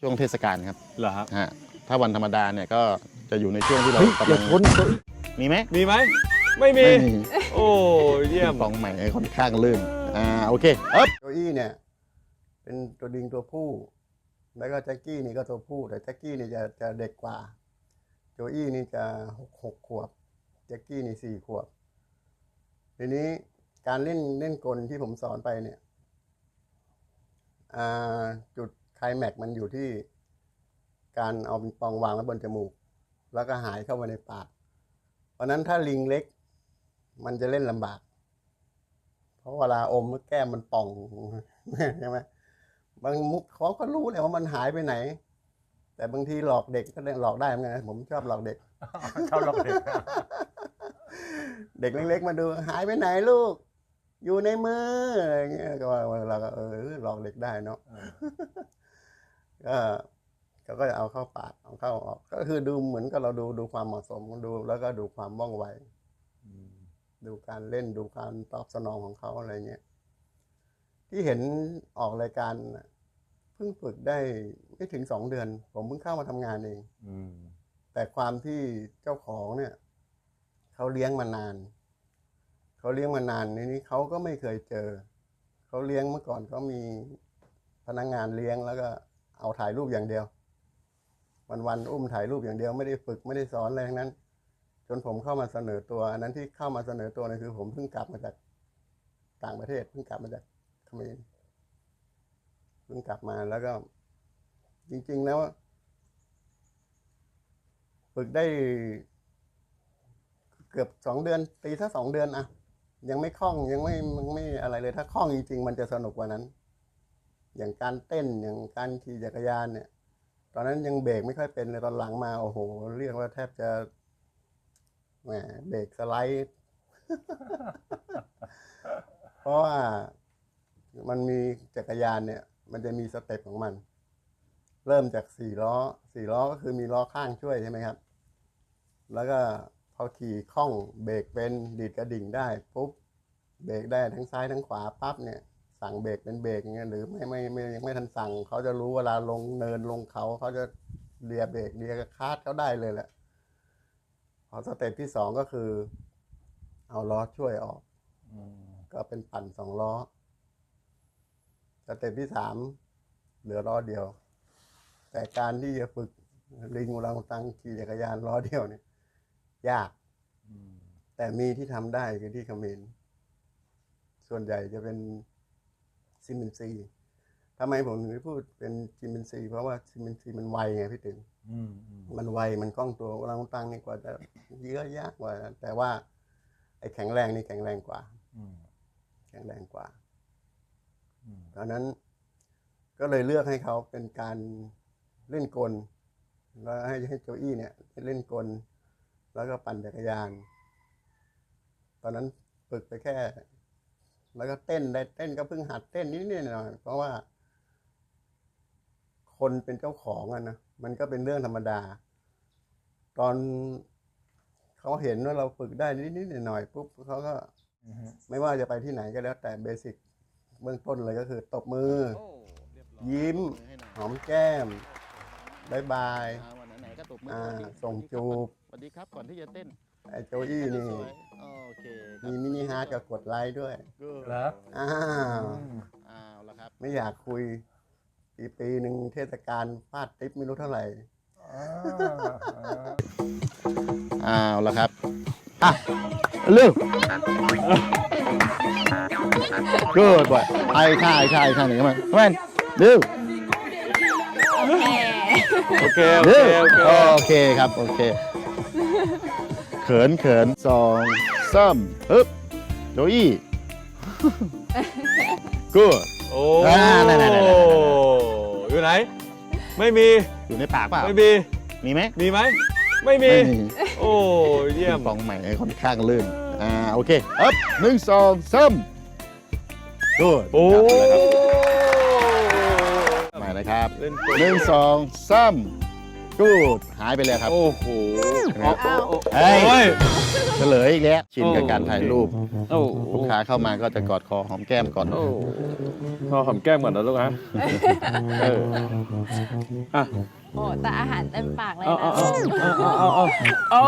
ช่วงเทศกาลครับเหรอครับฮะถ้าวันธรรมดาเนี่ยก็จะอยู่ในช่วงที่เราเฮ้ยกำอลัย่างชนตัวมีไหมมีไหมไม่มีไม่มีโอ้เยี่ยมฟองใหม่ค่อนข้างลื่นอ่าโอเคเอ๊บโจอี้เนี่ย เป็นตัวดิงตัวผู้ แล้วก็แจ็คกี้นี่ก็ตัวผู้แต่แจ็คกี้นี่จะจะเด็กกว่า โจอี้นี่จะหกหกขวบแจ็คกี้นี่สี่ขวบทีนี้การเล่นเล่นกลที่ผมสอนไปเนี่ยอ่าจุดไคลแม็กซ์มันอยู่ที่การเอาปิงปองวางไว้บนจมูก แล้วก็หายเข้ามาในปาก เพราะฉะนั้นถ้าลิงเล็ก มันจะเล่นลำบาก เพราะเวลาอมแก้มมันป่องใช่ไหมบางมุกเขาก็รู้แหละว่ามันหายไปไหน แต่บางทีหลอกเด็กก็ได้หลอกได้เหมือนกันนะผมชอบหลอกเด็กชอบหลอกเด็กเด็กเล็กๆมาดูหายไปไหนลูก อยู่ในมืออะไรเงี้ยก็ว่าเราก็เออหลอกเด็กได้เนาะ ก็เขาก็จะเอาเข้าปากเอาเข้าออก ก็คือดูเหมือนกับเราดูดูความเหมาะสมดู แล้วก็ดูความว่องไวดูการเล่นดูการตอบสนองของเขาอะไรเงี้ยที่เห็นออกรายการน่ะเพิ่งฝึกได้ไม่ถึงสองเดือน ผมเพิ่งเข้ามาทำงานเองอืมแต่ความที่เจ้าของเนี่ยเขาเลี้ยงมานานเขาเลี้ยงมานานในนี้เขาก็ไม่เคยเจอเขาเลี้ยงเมื่อก่อนเขามีพนักงานเลี้ยงแล้วก็ เอาถ่ายรูปอย่างเดียววันวันๆอุ้มถ่ายรูปอย่างเดียวไม่ได้ฝึกไม่ได้สอนอะไรทั้งนั้น จนผมเข้ามาเสนอตัวอันนั้นที่เข้ามาเสนอตัวนี่คือ ผมเพิ่งกลับมาจากต่างประเทศเพิ่งกลับมาจากเขมรเพิ่งกลับมาแล้วก็ จริง ๆ แล้วฝึกได้เกือบสองเดือนตีถ้าสองเดือนอะยังไม่คล่องยังไม่ยังไม่อะไรเลย ถ้าคล่องจริง ๆ มันจะสนุกกว่านั้น อย่างการเต้นอย่างการขี่จักรยานเนี่ย ตอนนั้นยังเบรกไม่ค่อยเป็นเลยตอนหลังมาโอ้โห เรียกว่าแทบจะแหมเบรกสไลด์เพราะว่ามันมีจักรยานเนี่ย มันจะมีสเต็ปของมัน เริ่มจากสี่ล้อสี่ล้อก็คือมีล้อข้างช่วยใช่ไหมครับ แล้วก็พอขี่คล่องเบรกเป็นดีดกระดิ่งได้ปุ๊บเบรกได้ทั้งซ้ายทั้งขวาปั๊บเนี่ย สั่งเบรกเป็นเบรกอย่างเงี้ยหรือไม่ไม่ไม่ยังไม่ทันสั่งเขาจะรู้เวลาลงเนินลงเขาเขาจะเลียเบรกเลียคาดเขาได้เลยแหละพอสเต็ปที่สองก็คือ เอาล้อช่วยออกอืมก็เป็นปั่นสองล้อสเต็ปที่สามเหลือล้อเดียว แต่การที่จะฝึกลิงอุรังอุตังขี่จักรยานล้อเดียวเนี่ย ยากอืมแต่มีที่ทำได้คือที่เขมรส่วนใหญ่จะเป็น ซิมเบนซีทำไมผมถึงพูดเป็นซิมเบนซีเพราะว่าซิมเบนซีมันไวไงพี่ถึงอืมอืมมันไวมันคล่องตัวอุรังอุตังนี่กว่าจะเยอะยากกว่า แต่ว่า ไอ้แข็งแรงนี่แข็งแรงกว่าอืมแข็งแรงกว่าอืมตอนนั้นก็เลยเลือกให้เขาเป็นการเล่นกล แล้วให้ให้โจอี้เนี่ยเล่นกล แล้วก็ปั่นจักรยาน ตอนนั้นฝึกไปแค่ แล้วก็เต้นได้เต้นก็เพิ่งหัดเต้นนิดๆหน่อยๆเพราะว่า คนเป็นเจ้าของอะนะมันก็เป็นเรื่องธรรมดา ตอนเขาเห็นว่าเราฝึกได้นิดๆหน่อยๆปุ๊บเขาก็อืมไม่ว่าจะไปที่ไหนก็แล้ว แต่เบสิกเบื้องต้นเลยก็คือ ตบมือ ยิ้ม หอมแก้มบายบายอ่าวันไหนๆก็ตบมืออ่าสวัสดีส่งจูบ สวัสดีครับก่อนที่จะเต้น ไอ้โจอี้นี่สวยโอเคครับมีมินิฮาร์ดกับกดไลค์ด้วย Good เหรอ อ้าวอืมอ้าวแล้วครับไม่อยากคุยปีปีหนึ่งเทศกาลฟาดทิปไม่รู้เท่าไหร่อ่าอ่าอ้าวแล้วครับอะเร็ว Good boy ไอ้ข้าไอ้ข้าไอ้ข้าหนึ่งมาแมนเร็วโอเค โอเคเร็วโอเค โอเคครับ โอเคเขินเขินสองซ้ำฮึบโจอี้ Good โอ้อ่านั่นๆๆอยู่ไหน ไม่มี อยู่ในปากเปล่าไม่มี มีไหมมีไหมไม่มีไม่มี โอ้เยี่ยมฟองใหม่ค่อนข้างลื่น อ่า โอเคอัพหนึ่งสองสามดูดโอ้มาเลยครับเล่นตัวหนึ่งสองสาม กูดหายไปเลยครับ โอ้โหครับโอ้โหเฮ้ย โอ้ย เฉลยอีกแล้วชินกับการถ่ายรูปโอ้โหลูกค้าเข้ามาก็จะกอดคอหอมแก้มก่อน โอ้พอหอมแก้มก่อนนะลูกฮะเอออะ โอ้แต่อาหารเต็มปากเลยเอานะเอาเอาเอาเอาเอา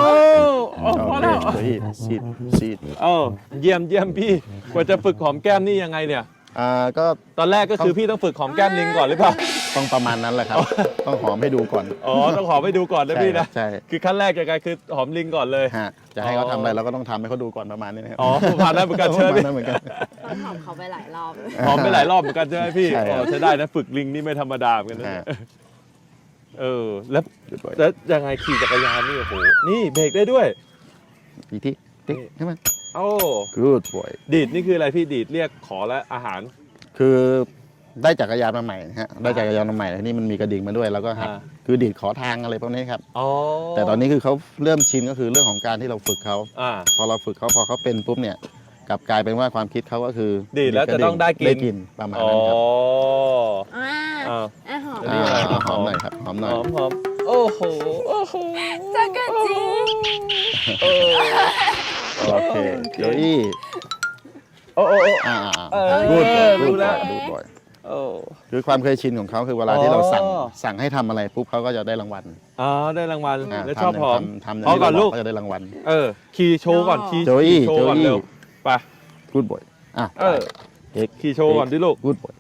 เอาโอพอเคแล้วเฮ้ยซีดซีดเอาเยี่ยมเยี่ยมพี่กว่าจะฝึกหอมแก้มนี่ยังไงเนี่ย อ่าก็ตอนแรกก็คือพี่ต้องฝึกหอมแก้มลิงก่อนหรือเปล่า ต้องประมาณนั้นแหละครับ ต้องหอมให้ดูก่อนอ๋อต้องหอมให้ดูก่อนนะพี่นะใช่คือขั้นแรกยังไงคือหอมลิงก่อนเลยฮะจะให้เขาทำอะไรเราก็ต้องทำให้เขาดูก่อนประมาณนี้นะครับอ๋อผ่านได้เหมือนกันใช่ไหมประาณพี่นั้นเหมือนกันเราหอมเขาไปหลายรอบเลยหอมไปหลายรอบเหมือนกันใช่ไหมพี่ใช่ครับ อ๋อใช้ได้นะฝึกลิงนี่ไม่ธรรมดาเหมือนกันนะฮะเออแล้วแล้วยังไงขี่จักรยานนี่โอ้โหนี่เบรกได้ด้วย อีกทีติ๊กใช่ไหม โอ้ good boy ดีดนี่คืออะไรพี่ดีดเรียกขอและอาหาร คือ ได้จักรยานมาใหม่นะฮะได้จักรยานมาใหม่แล้วนี่มันมีกระดิ่งมาด้วยแล้วก็หัดอ่า คือดีดขอทางอะไรพวกนี้ครับอ๋อแต่ตอนนี้คือเขาเริ่มชินก็คือเรื่องของการที่เราฝึกเขาอ่า พอเราฝึกเขาพอเขาเป็นปุ๊บเนี่ยกลับกลายเป็นว่าความคิดเขาก็คือดีดแล้วจะต้องได้กิน ได้กินประมาณอ๋อนั้นครับอ่าอ่า อะหอมอันนี้อะไรอ่าหอมหน่อยครับหอมหน่อยหอมหอมโอ้โห โอ้โหจักรจีเออโอเคโจอี้โอ้โอ้โอ้ อ่าเออพูดบ่อยรู้พูดแล้บ่อวยพูดบ่อย โอ้ คือความเคยชินของเขาคือเวลาที่เราสั่งอ๋อ สั่งให้ทำอะไรปุ๊บเขาก็จะได้รางวัลอ๋อได้รางวัลาแล้วชอบหอม ทำทำพอก่อนที่เราลูก ก็จะได้รางวัล เออขี่โชว์ก่อน ขี่โจอี้ขี่โชว์ก่อนโจอี้ เร็วไปพูดบ่อยอะเออเอ็กขี่โชว์ก่อนดิลูกพูดบ่อย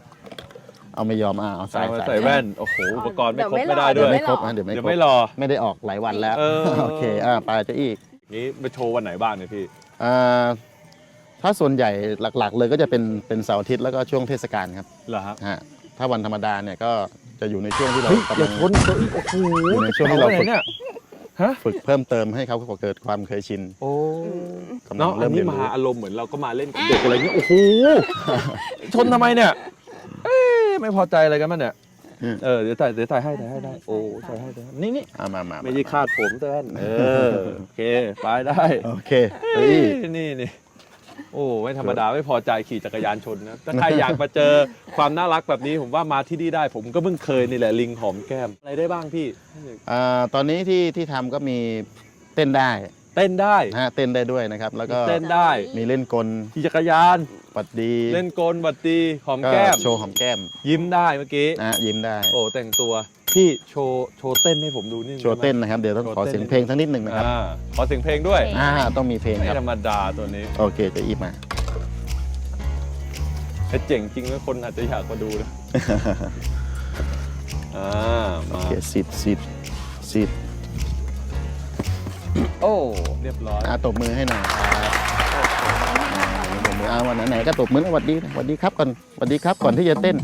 เอาไม่ยอมอะเอาใส่เอามาใส่ใส่แว่นโอ้โหอุปกรณ์ไม่ครบไม่ได้ด้เดี๋ยววยไม่ครบนะเดี๋ยวไม่เดี๋ยวครไม่บรอไม่ได้ออกหลายวันแล้วเออ โอเคอะไปโจอี้นี้ไปโชว์วันไหนบ้างเนี่ยพี่ อ่า ถ้าส่วนใหญ่หลักๆ เลยก็จะเป็นเป็นเสาร์อาทิตย์แล้วก็ช่วงเทศกาลครับเหรอครับฮะถ้าวันธรรมดาเนี่ยก็จะอยู่ในช่วงที่เราเฮ้ยกำอย่าลัง ชนตัวอีกโอ้โหอยู่ในช่วงที่เราอฝึไหนกเนี่ยฮะฝึกเพิ่มเติมให้เขาเกิดความเคยชินโอ้กำลัเนาะงอัเริ่นมนี้เรียนมารู้อารมณ์เหมือนเราก็มาเล่นกับเด็กอะไรเงี้ยโอ้โหชนทำไมเนี่ยเอ้ยไม่พอใจอะไรกันมั้งเนี่ยเออเดี๋ยวถ่ายเดี๋ยวถ่ายให้ถ่ายให้ได้โอ้ถ่ายให้ถ่ายให้นี่นี่อะมามาไม่ใช่คาดผมเต้นเออโอเคไปได้โอเคโจอี้นี่นี่ โอ้ไม่ธรรมดาไม่พอใจขี่จักรยานชนนะถ้าใครอยากมาเจอความน่ารักแบบนี้ผมว่ามาที่นี่ได้ ผมก็เพิ่งเคยนี่แหละลิงหอมแก้มอะไรได้บ้างพี่อ่าตอนนี้ที่ที่ทำก็มีเต้นได้เต้นได้นะฮะเต้นได้ด้วยนะครับ แล้วก็เต้นได้มีเล่นกลขี่จักรยานปัดดีเล่นกลบัดดีหอมก็แก้มโชว์หอมแก้ม ยิ้มได้เมื่อกี้นะฮะยิ้มได้ โอ้แต่งตัว พี่โชว์โชว์เต้นให้ผมดูนิดนึงโชว์เต้นนะครับ เดี๋ยวต้องขอเสียงเพลงสักนิดหนึ่งนะครับอ่าขอเสียงเพลงด้วยอ่าต้องมีเพลงไม่ครับ ธรรมดาตัวนี้โอเคจะอีบมา แต่เจ๋งจริงนะคนอาจจะอยากมาดูนะอ่าโอมาเคสิบสิบสิบโอ้เรียบร้อยอ่าตบมือให้หน่อยครับอ่าตบมืออ่าวันไหนๆก็ตบมือสวัสดีสวัสดีครับก่อนสวัสดีครับก่อนที่จะเต้นส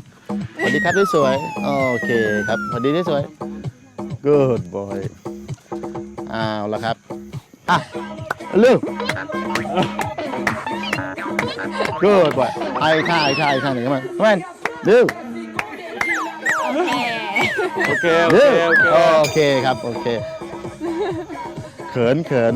วัสดีครับที่สวย โอเคครับสวัสดีที่สวย good boy อ้าวแล้วครับ อะเร็ว good boy ไอ้ข้าไอ้ข้าไอ้ข้าหนึ่งเข้ามาแม่นเร็วโอเคโอเคโอเค โอเค โอเคครับ โอเค เขินเขิน